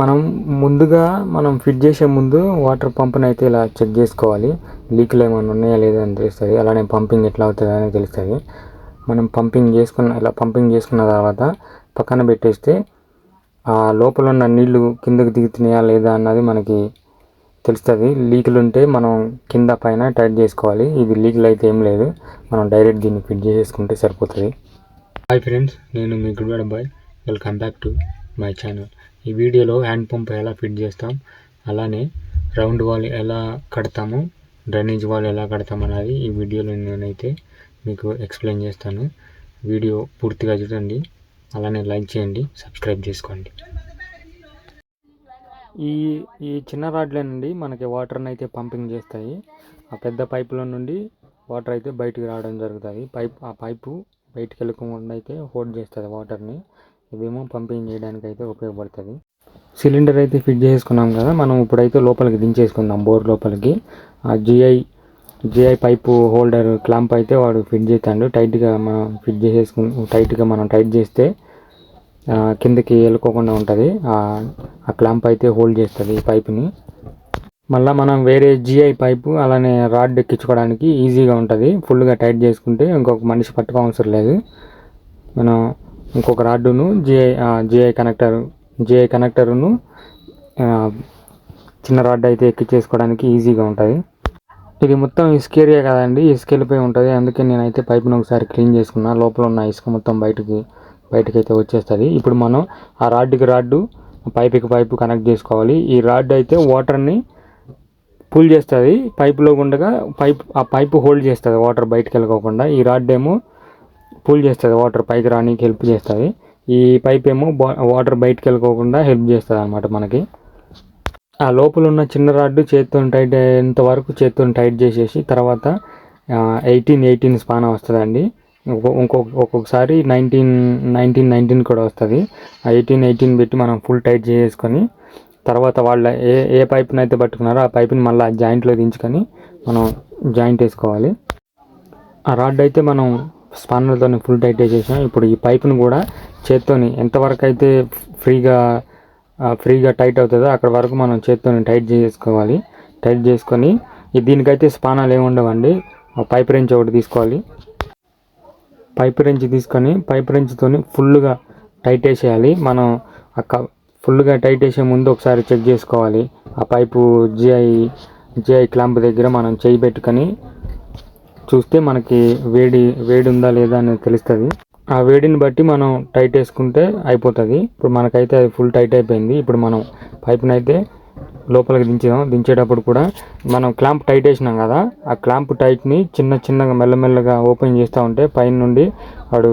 మనం ముందుగా మనం ఫిట్ చేసే ముందు వాటర్ పంప్ని అయితే ఇలా చెక్ చేసుకోవాలి. లీక్లు ఏమైనా ఉన్నాయా లేదా అని తెలుస్తుంది. అలానే పంపింగ్ ఎట్లా అవుతుంది అని తెలుస్తుంది. మనం పంపింగ్ చేసుకున్న ఇలా పంపింగ్ చేసుకున్న తర్వాత పక్కన పెట్టేస్తే ఆ లోపల ఉన్న నీళ్ళు కిందకి దిగుతున్నాయా లేదా అన్నది మనకి తెలుస్తుంది. లీకులు ఉంటే మనం కింద పైన టైట్ చేసుకోవాలి. ఇది లీకులు అయితే ఏం లేదు. మనం డైరెక్ట్ దీన్ని ఫిట్ చేసుకుంటే సరిపోతుంది. హాయ్ ఫ్రెండ్స్ నేను మీ good boy. Welcome back to my channel. ఈ వీడియోలో హ్యాండ్ పంప్ ఎలా ఫిట్ చేస్తాం అలానే రౌండ్ వాల్ ఎలా కడతాము డ్రైనేజ్ వాల్ ఎలా కడతాం అనేది ఈ వీడియోలో నేనైతే మీకు ఎక్స్ప్లెయిన్ చేస్తాను. వీడియో పూర్తిగా చూడండి అలానే లైక్ చేయండి సబ్స్క్రైబ్ చేసుకోండి. ఈ ఈ చిన్న రాడ్ల నుండి మనకి వాటర్ని అయితే పంపింగ్ చేస్తాయి. ఆ పెద్ద పైపుల నుండి వాటర్ అయితే బయటికి రావడం జరుగుతుంది పైప్ ఆ పైపు బయటికి వెళ్ళకుండా అయితే హోల్డ్ చేస్తుంది వాటర్ని ఇవేమో పంపింగ్ చేయడానికి అయితే ఉపయోగపడుతుంది. సిలిండర్ అయితే ఫిట్ చేసుకున్నాం కదా మనం ఇప్పుడైతే లోపలికి దించేసుకుందాం బోర్ లోపలికి. ఆ GI GI pipe holder clamp అయితే వాడు ఫిట్ చేస్తాడు. టైట్గా మనం ఫిట్ చేసేసుకు టైట్గా మనం టైట్ చేస్తే కిందకి వెళ్ళుకోకుండా ఉంటుంది. ఆ క్లాంప్ అయితే హోల్డ్ చేస్తుంది ఈ పైప్ని. మళ్ళీ మనం వేరే జిఐ పైపు అలానే రాడ్ ఎక్కించుకోవడానికి ఈజీగా ఉంటుంది. ఫుల్గా టైట్ చేసుకుంటే ఇంకొక మనిషి పట్టుకో అవసరం లేదు. మనం ఇంకొక రాడ్డును జిఐ జిఐ కనెక్టర్ జిఐ కనెక్టర్ను చిన్న రాడ్ అయితే ఎక్కించేసుకోవడానికి ఈజీగా ఉంటుంది. ఇది మొత్తం ఇసుక ఏరియా కదండి ఇసుక వెళ్ళిపోయి ఉంటుంది. అందుకే నేనైతే పైపును ఒకసారి క్లీన్ చేసుకున్నా. లోపల ఉన్న ఇసుక మొత్తం బయటికి బయటకి అయితే వచ్చేస్తుంది. ఇప్పుడు మనం ఆ రాడ్డుకి రాడ్డు పైపుకి పైపు కనెక్ట్ చేసుకోవాలి. ఈ రాడ్ అయితే వాటర్ని పుల్ చేస్తుంది. పైపులో ఉండగా పైప్ ఆ పైపు హోల్డ్ చేస్తుంది వాటర్ బయటకు వెళ్ళకోకుండా. ఈ రాడ్ ఏమో పూల్ చేస్తుంది వాటర్ పైకి రానికి హెల్ప్ చేస్తుంది. ఈ పైప్ ఏమో వాటర్ బయటకు వెళ్ళకోకుండా హెల్ప్ చేస్తుంది అనమాట మనకి. ఆ లోపల ఉన్న చిన్న రాడ్డు చేత్తో టైట్ అయ్యేంత వరకు చేత్తో టైట్ చేసేసి తర్వాత ఎయిటీన్ ఎయిటీన్ స్పాన వస్తుందండి. ఇంకొక ఒక్కొక్కసారి నైన్టీన్ నైన్టీన్ నైన్టీన్ కూడా వస్తుంది. ఆ ఎయిటీన్ ఎయిటీన్ పెట్టి మనం ఫుల్ టైట్ చేసుకొని తర్వాత వాళ్ళ ఏ ఏ పైప్ని అయితే పట్టుకున్నారో ఆ పైప్ని మళ్ళీ ఆ జాయింట్లో దించుకొని మనం జాయింట్ వేసుకోవాలి. ఆ రాడ్ అయితే మనం స్పానర్తో ఫుల్ టైట్ చేసేసాం ఇప్పుడు ఈ పైప్ని కూడా చేత్తోని ఎంతవరకు అయితే ఫ్రీగా ఫ్రీగా టైట్ అవుతుందో అక్కడ వరకు మనం చేత్తోని టైట్ చేసుకోవాలి. టైట్ చేసుకొని ఈ దీనికైతే స్పానాలు ఏమి ఉండవండి. ఆ పైప్ రెంచ్ ఒకటి తీసుకోవాలి. పైప్ రెంచ్ తీసుకొని పైప్ రెంచ్తో ఫుల్గా టైట్ వేసేయాలి మనం అక్క ఫుల్గా టైట్ వేసే ముందు ఒకసారి చెక్ చేసుకోవాలి. ఆ పైపు జిఐ జిఐ క్లాంప్ దగ్గర మనం చేయి పెట్టుకొని చూస్తే మనకి వేడి వేడి ఉందా లేదా అనేది తెలుస్తుంది. ఆ వేడిని బట్టి మనం టైట్ వేసుకుంటే అయిపోతుంది. ఇప్పుడు మనకైతే అది ఫుల్ టైట్ అయిపోయింది. ఇప్పుడు మనం పైప్ని అయితే లోపలికి దించాం దించేటప్పుడు కూడా మనం క్లాంప్ టైట్ వేసినాం కదా ఆ క్లాంప్ టైట్ని చిన్న చిన్నగా మెల్లమెల్లగా ఓపెన్ చేస్తూ ఉంటే పైన నుండి వాడు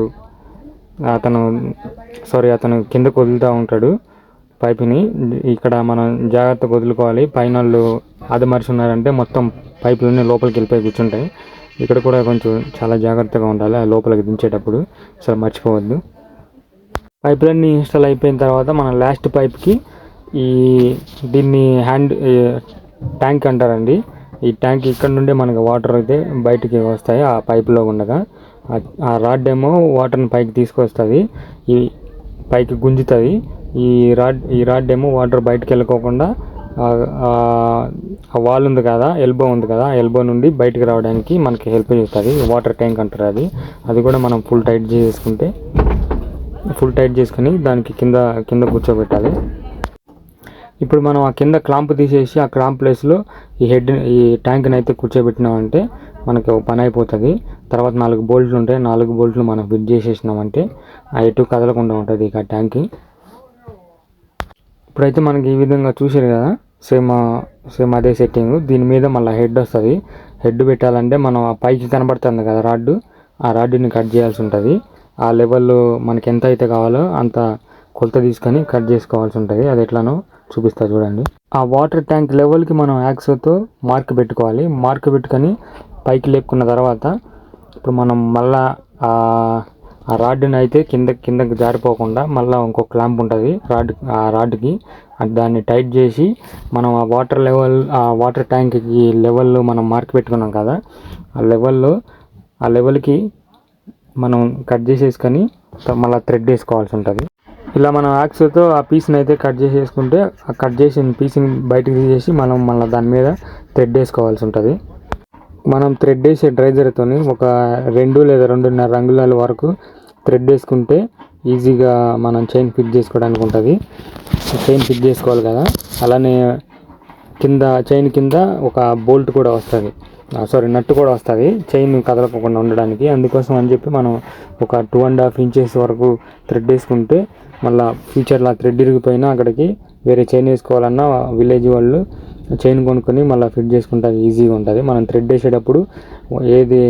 అతను సారీ అతను కిందకు వదులుతూ ఉంటాడు పైపుని. ఇక్కడ మనం జాగ్రత్తగా వదులుకోవాలి. పైన వాళ్ళు ఆదమర్చి ఉన్నారంటే మొత్తం పైపులన్నీ లోపలికి వెళ్ళిపోయి కూర్చుంటాయి. ఇక్కడ కూడా కొంచెం చాలా జాగ్రత్తగా ఉండాలి ఆ లోపలికి దించేటప్పుడు. అసలు మర్చిపోవద్దు. పైప్లన్నీ ఇన్స్టాల్ అయిపోయిన తర్వాత మన లాస్ట్ పైప్కి ఈ దీన్ని హ్యాండ్ ట్యాంక్ అంటారండి. ఈ ట్యాంక్ ఇక్కడ నుండి మనకి వాటర్ అయితే బయటికి వస్తాయి ఆ పైపులో ఉండగా. ఆ- రాడ్ ఏమో వాటర్ని పైకి తీసుకొస్తుంది ఈ పైకి గుంజుతుంది. ఈ రాడ్ ఈ రాడ్ ఏమో వాటర్ బయటకు వెళ్ళకోకుండా వాల్ ఉంది కదా ఎల్బో ఉంది కదా ఎల్బో నుండి బయటకు రావడానికి మనకి హెల్ప్ చేస్తుంది. వాటర్ ట్యాంక్ అంటారు అది. అది కూడా మనం ఫుల్ టైట్ చేసుకుంటే ఫుల్ టైట్ చేసుకుని దానికి కింద కింద కూర్చోబెట్టాలి. ఇప్పుడు మనం ఆ కింద క్లాంప్ తీసేసి ఆ క్లాంప్ ప్లేస్లో ఈ హెడ్ ఈ ట్యాంక్ని అయితే కూర్చోబెట్టినామంటే మనకి పని అయిపోతుంది. తర్వాత నాలుగు బోల్ట్లు ఉంటాయి. నాలుగు బోల్ట్లు మనం ఫిట్ చేసేసినామంటే ఆ ఎటు కదలకుండా ఉంటుంది ఇక ట్యాంక్ ఇప్పుడైతే మనకి ఈ విధంగా చూసారు కదా? సేమ్ సేమ్ అదే సెట్టింగ్ దీని మీద మళ్ళీ హెడ్ వస్తుంది. హెడ్ పెట్టాలంటే మనం ఆ పైకి కనబడుతుంది కదా రాడ్డు ఆ రాడ్డుని కట్ చేయాల్సి ఉంటుంది. ఆ లెవెల్లో మనకి ఎంత అయితే కావాలో అంత కొలత తీసుకొని కట్ చేసుకోవాల్సి ఉంటుంది. అది ఎట్లానో చూపిస్తా చూడండి. ఆ వాటర్ ట్యాంక్ లెవెల్కి మనం యాక్సోతో మార్క్ పెట్టుకోవాలి. మార్క్ పెట్టుకొని పైకి లేపుకున్న తర్వాత ఇప్పుడు మనం మళ్ళా ఆ ఆ రాడ్ని అయితే కింద కిందకి జారిపోకుండా మళ్ళీ ఇంకో క్లాంప్ ఉంటుంది. రాడ్ ఆ రాడ్కి దాన్ని టైట్ చేసి మనం ఆ వాటర్ లెవెల్ ఆ వాటర్ ట్యాంక్కి లెవెల్లో మనం మార్క్ పెట్టుకున్నాం కదా ఆ లెవెల్లో ఆ లెవెల్కి మనం కట్ చేసేసుకొని మళ్ళీ థ్రెడ్ వేసుకోవాల్సి ఉంటుంది. ఇలా మనం యాక్స్తో ఆ పీస్ని అయితే కట్ చేసేసుకుంటే ఆ కట్ చేసిన పీస్ని బయటకు తీసేసి మనం మళ్ళీ దాని మీద థ్రెడ్ వేసుకోవాల్సి ఉంటుంది. మనం థ్రెడ్ వేసే డ్రైజర్తో ఒక రెండు లేదా రెండున్నర రంగుల వరకు థ్రెడ్ వేసుకుంటే ఈజీగా మనం చైన్ ఫిట్ చేసుకోవడానికి ఉంటుంది. చైన్ ఫిట్ చేసుకోవాలి కదా. అలానే కింద చైన్ కింద ఒక బోల్ట్ కూడా వస్తుంది. సారీ నట్టు కూడా వస్తుంది. చైన్ కదలకుండా ఉండడానికి. అందుకోసం అని చెప్పి మనం ఒక టూ అండ్ హాఫ్ ఇంచెస్ వరకు థ్రెడ్ వేసుకుంటే మళ్ళీ ఫ్యూచర్లో థ్రెడ్ ఇరిగిపోయినా అక్కడికి వేరే చైన్ వేసుకోవాలన్నా విలేజ్ వాళ్ళు చైన్ కొనుక్కొని మళ్ళీ ఫిట్ చేసుకుంటే ఈజీగా ఉంటుంది. మనం థ్రెడ్ వేసేటప్పుడు ఏది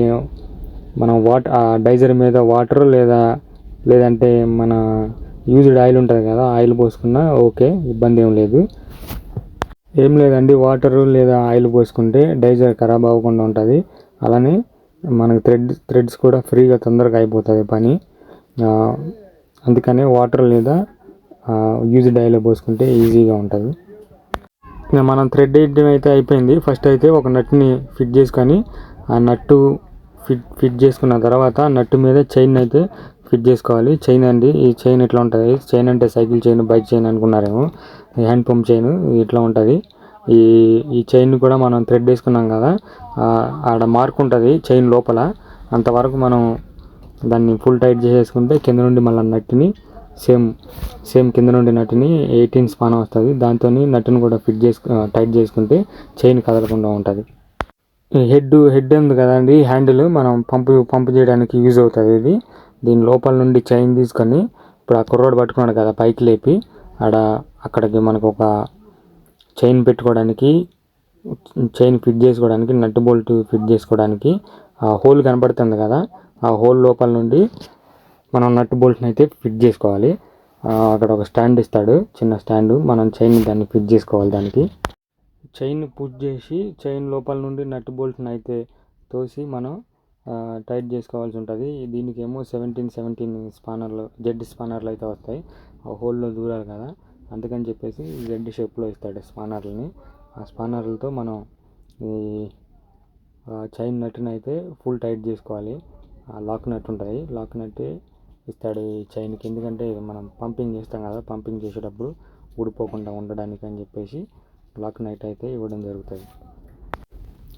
మనం వాట్ ఆ డైజర్ మీద వాటర్ లేదా లేదంటే మన యూజ్డ్ ఆయిల్ ఉంటుంది కదా ఆయిల్ పోసుకున్నా ఓకే ఇబ్బంది ఏం లేదు. ఏం లేదండి వాటర్ లేదా ఆయిల్ పోసుకుంటే డైజర్ ఖరాబ్ అవ్వకుండా ఉంటుంది. అలానే మనకు థ్రెడ్ థ్రెడ్స్ కూడా ఫ్రీగా తొందరగా అయిపోతుంది పని. అందుకనే వాటర్ లేదా యూజ్డ్ ఆయిల్ పోసుకుంటే ఈజీగా ఉంటుంది. మనం థ్రెడ్ వేయడం అయితే అయిపోయింది. ఫస్ట్ అయితే ఒక నట్ని ఫిట్ చేసుకొని ఆ నట్టు ఫిట్ ఫిట్ చేసుకున్న తర్వాత నట్టు మీద చైన్ అయితే ఫిట్ చేసుకోవాలి. చైన్ అండి ఈ చైన్ ఇట్లా ఉంటుంది? చైన్ అంటే సైకిల్ చైన్ బైక్ చైన్ అనుకున్నారేమో. హ్యాండ్ పంప్ చైన్ ఇట్లా ఉంటుంది? ఈ ఈ చైన్ కూడా మనం థ్రెడ్ వేసుకున్నాం కదా ఆడ మార్క్ ఉంటుంది చైన్ లోపల. అంతవరకు మనం దాన్ని ఫుల్ టైట్ చేసేసుకుంటే కింద నుండి మళ్ళీ నట్టుని సేమ్ సేమ్ కింద నుండి నట్టుని ఎయిటీన్ స్పాన్ వస్తుంది. దాంతో నట్టును కూడా ఫిట్ చేసుకు టైట్ చేసుకుంటే చైన్ కదలకుండా ఉంటుంది. హెడ్ హెడ్ ఉంది కదండి హ్యాండిల్ మనం పంపు పంపు చేయడానికి యూజ్ అవుతుంది ఇది. దీని లోపల నుండి చైన్ తీసుకొని ఇప్పుడు ఆ కుర్రోడు పట్టుకున్నాడు కదా పైకి లేపి ఆడ అక్కడికి మనకు ఒక చైన్ పెట్టుకోవడానికి చైన్ ఫిట్ చేసుకోవడానికి నట్ బోల్ట్ ఫిట్ చేసుకోవడానికి ఆ హోల్ కనబడుతుంది కదా ఆ హోల్ లోపల నుండి మనం నట్ బోల్ట్ని అయితే ఫిట్ చేసుకోవాలి. అక్కడ ఒక స్టాండ్ ఇస్తాడు. చిన్న స్టాండ్. మనం చైన్ దాన్ని ఫిట్ చేసుకోవాలి దానికి. చైన్ పుష్ చేసి చైన్ లోపల నుండి నట్ బోల్ట్ని అయితే తోసి మనం టైట్ చేసుకోవాల్సి ఉంటుంది. దీనికి ఏమో సెవెంటీన్ సెవెంటీన్ స్పానర్లు జెడ్ స్పానర్లు అయితే వస్తాయి. ఆ హోల్లో దూరాలి కదా. అందుకని చెప్పేసి జెడ్ షేప్లో ఇస్తాడు స్పానర్లని. ఆ స్పానర్లతో మనం ఈ చైన్ నట్టుని అయితే ఫుల్ టైట్ చేసుకోవాలి. ఆ లాక్ నట్ ఉంటుంది. లాక్ నట్ ఇస్తాడు ఈ చైన్కి. ఎందుకంటే మనం పంపింగ్ చేస్తాం కదా పంపింగ్ చేసేటప్పుడు ఊడిపోకుండా ఉండడానికి అని చెప్పేసి బ్లాక్ నైట్ అయితే ఇవ్వడం జరుగుతుంది.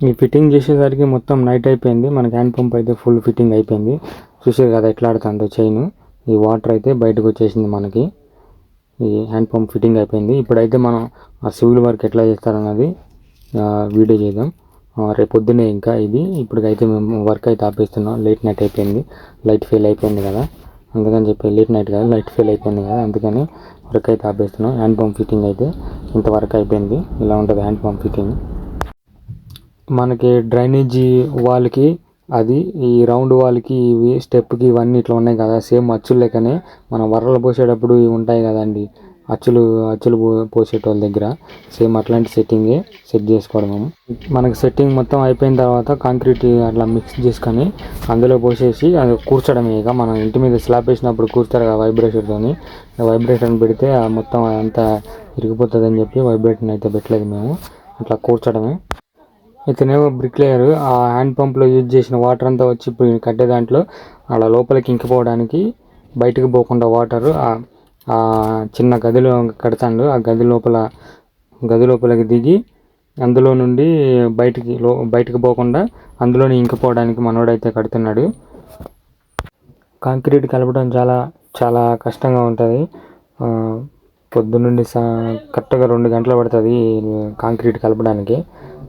ఈ ఫిట్టింగ్ చేసేసరికి మొత్తం నైట్ అయిపోయింది. మనకి హ్యాండ్ పంప్ అయితే ఫుల్ ఫిట్టింగ్ అయిపోయింది. చూసారు కదా ఎట్లా ఆడుతుందో చైన్. ఈ వాటర్ అయితే బయటకు వచ్చేసింది మనకి. ఈ హ్యాండ్ పంప్ ఫిట్టింగ్ అయిపోయింది. ఇప్పుడైతే మనం ఆ సివిల్ వర్క్ ఎట్లా చేస్తారన్నది వీడియో చేద్దాం. రేపు పొద్దున్నే ఇంకా ఇది. ఇప్పటికైతే మేము వర్క్ అయితే ఆపేస్తున్నాం. లేట్ నైట్ అయిపోయింది. లైట్ ఫెయిల్ అయిపోయింది కదా. అందుకని చెప్పి లేట్ నైట్ కదా లైట్ ఫెయిల్ అయిపోయింది కదా అందుకని వర్క్ అయితే ఆపేస్తున్నాం. హ్యాండ్ పంప్ ఫిట్టింగ్ అయితే ఇంత వర్క్ అయిపోయింది. ఇలా ఉంటుంది హ్యాండ్ పంప్ ఫిట్టింగ్ మనకి డ్రైనేజీ వాళ్ళకి అది ఈ రౌండ్ వాళ్ళకి ఇవి స్టెప్కి ఇవన్నీ ఇట్లా ఉన్నాయి కదా సేమ్ అచ్చులు లెక్కనే మనం వరలు పోసేటప్పుడు ఇవి ఉంటాయి కదండి. అచ్చులు అచ్చులు పో పోసేటోళ్ళ దగ్గర సేమ్ అట్లాంటి సెట్టింగే సెట్ చేసుకోవడం మనకు సెట్టింగ్ మొత్తం అయిపోయిన తర్వాత కాంక్రీట్ అట్లా మిక్స్ చేసుకొని అందులో పోసేసి అది కూర్చడమే ఇక. మనం ఇంటి మీద స్లాబ్ వేసినప్పుడు కూర్చారు కదా వైబ్రేషన్తోని వైబ్రేషన్ పెడితే ఆ మొత్తం అంతా ఇరిగిపోతుంది అని చెప్పి వైబ్రేషన్ అయితే పెట్టలేదు మేము. అట్లా కూర్చడమే. ఇతనేమో బ్రిక్లేయర్ ఆ హ్యాండ్ పంప్లో యూజ్ చేసిన వాటర్ అంతా వచ్చి ఇప్పుడు కట్టే దాంట్లో అలా లోపలికి ఇంకిపోవడానికి బయటకు పోకుండా వాటర్ చిన్న గదిలో కడతాడు. ఆ గది లోపల గది లోపలికి దిగి అందులో నుండి బయటికి లో బయటకు పోకుండా అందులోనే ఇంకిపోవడానికి మనోడైతే కడుతున్నాడు. కాంక్రీట్ కలపడం చాలా చాలా కష్టంగా ఉంటుంది. పొద్దున్నుండి సా కరెక్ట్గా రెండు గంటలు పడుతుంది కాంక్రీట్ కలపడానికి.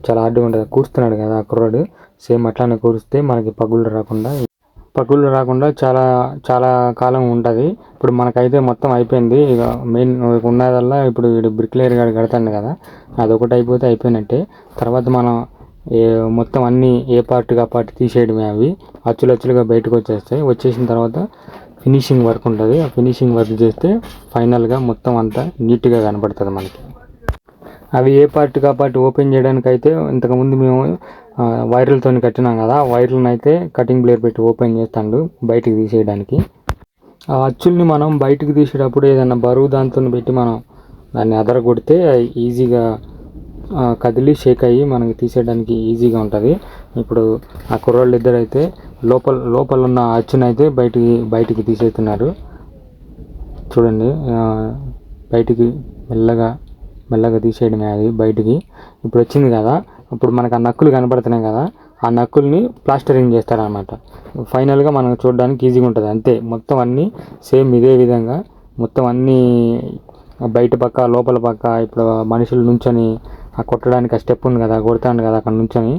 చాలా హార్డ్గా ఉంటుంది. కూర్చున్నాడు కదా ఆ కుర్రాడు. సేమ్ అట్లానే కూరిస్తే మనకి పగులు రాకుండా పగుళ్ళు రాకుండా చాలా చాలా కాలం ఉంటుంది. ఇప్పుడు మనకైతే మొత్తం అయిపోయింది. ఇక మెయిన్ ఉన్నదల్లా ఇప్పుడు వీడు బ్రిక్లేయర్ గారు కడతాను కదా. అదొకటి అయిపోతే అయిపోయినట్టే. తర్వాత మనం ఏ మొత్తం అన్నీ ఏ పార్ట్గా పార్ట్ తీసేయడమే అవి. అచ్చులు అచ్చులుగా బయటకు వచ్చేస్తాయి వచ్చేసిన తర్వాత ఫినిషింగ్ వర్క్ ఉంటుంది. ఆ ఫినిషింగ్ వర్క్ చేస్తే ఫైనల్గా మొత్తం అంతా నీట్గా కనపడుతుంది మనకి. అవి ఏ పార్ట్ కా పార్ట్ ఓపెన్ చేయడానికి అయితే ఇంతకుముందు మేము వైర్లతో కట్టినాం కదా వైర్లను అయితే కటింగ్ బ్లేడ్ పెట్టి ఓపెన్ చేస్తాడు బయటికి తీసేయడానికి. ఆ అచ్చుల్ని మనం బయటికి తీసేటప్పుడు ఏదైనా బరువు దాంతో పెట్టి మనం దాన్ని అదరగొడితే ఈజీగా కదిలి షేక్ అయ్యి మనకి తీసేయడానికి ఈజీగా ఉంటుంది. ఇప్పుడు ఆ కుర్రోళ్ళు ఇద్దరు అయితే లోపల లోపల ఉన్న అచ్చునైతే బయటికి బయటికి తీసేస్తున్నారు. చూడండి బయటికి మెల్లగా మెల్లగా తీసేయడమే అది బయటికి. ఇప్పుడు వచ్చింది కదా ఇప్పుడు మనకు ఆ నక్కులు కనపడుతున్నాయి కదా ఆ నక్కుల్ని ప్లాస్టరింగ్ చేస్తారనమాట ఫైనల్గా మనం చూడడానికి ఈజీగా ఉంటుంది. అంతే మొత్తం అన్నీ సేమ్ ఇదే విధంగా మొత్తం అన్నీ బయట పక్క లోపల పక్క ఇప్పుడు మనుషులు నుంచొని ఆ కొట్టడానికి ఆ స్టెప్ ఉంది కదా కొడతాను కదా అక్కడ నుంచొని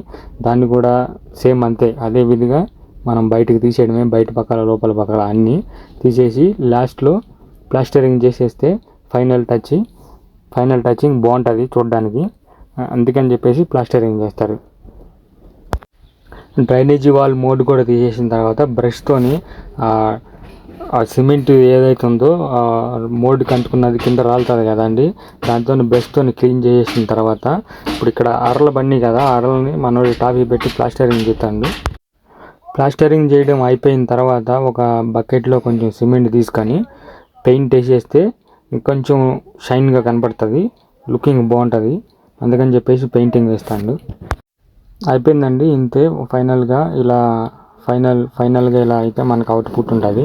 దాన్ని కూడా సేమ్ అంతే. అదే విధంగా మనం బయటకు తీసేయడమే బయట పక్కల లోపల పక్కల అన్నీ తీసేసి లాస్ట్లో ప్లాస్టరింగ్ చేసేస్తే ఫైనల్ టచ్ ఫైనల్ టచింగ్ బాగుంటుంది చూడడానికి. అందుకని చెప్పేసి ప్లాస్టరింగ్ చేస్తారు. డ్రైనేజీ వాల్ మోడ్ కూడా తీసేసిన తర్వాత బ్రష్తోని ఆ సిమెంట్ ఏదైతే ఉందో ఆ మోడ్ కంటుకున్నది కింద రాలుతుంది కదండి. దాంతో బ్రష్తో క్లీన్ చేసేసిన తర్వాత ఇప్పుడు ఇక్కడ అరల బండి కదా అరలని మనోడి టాపీ పెట్టి ప్లాస్టరింగ్ చేస్తాడు. ప్లాస్టరింగ్ చేయడం అయిపోయిన తర్వాత ఒక బకెట్లో కొంచెం సిమెంట్ తీసుకొని పెయింట్ వేసేస్తే ఇంకొంచెం షైన్గా కనపడుతుంది లుకింగ్ బాగుంటుంది. అందుకని చెప్పేసి పెయింటింగ్ వేస్తాడు. అయిపోయిందండి ఇంతే. ఫైనల్గా ఇలా ఫైనల్ ఫైనల్గా ఇలా అయితే మనకు అవుట్పుట్ ఉంటుంది.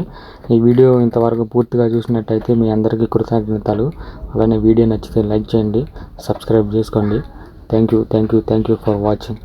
ఈ వీడియో ఇంతవరకు పూర్తిగా చూసినట్టయితే మీ అందరికీ కృతజ్ఞతలు. అలానే వీడియో నచ్చితే లైక్ చేయండి సబ్స్క్రైబ్ చేసుకోండి. Thank you thank you thank you for watching.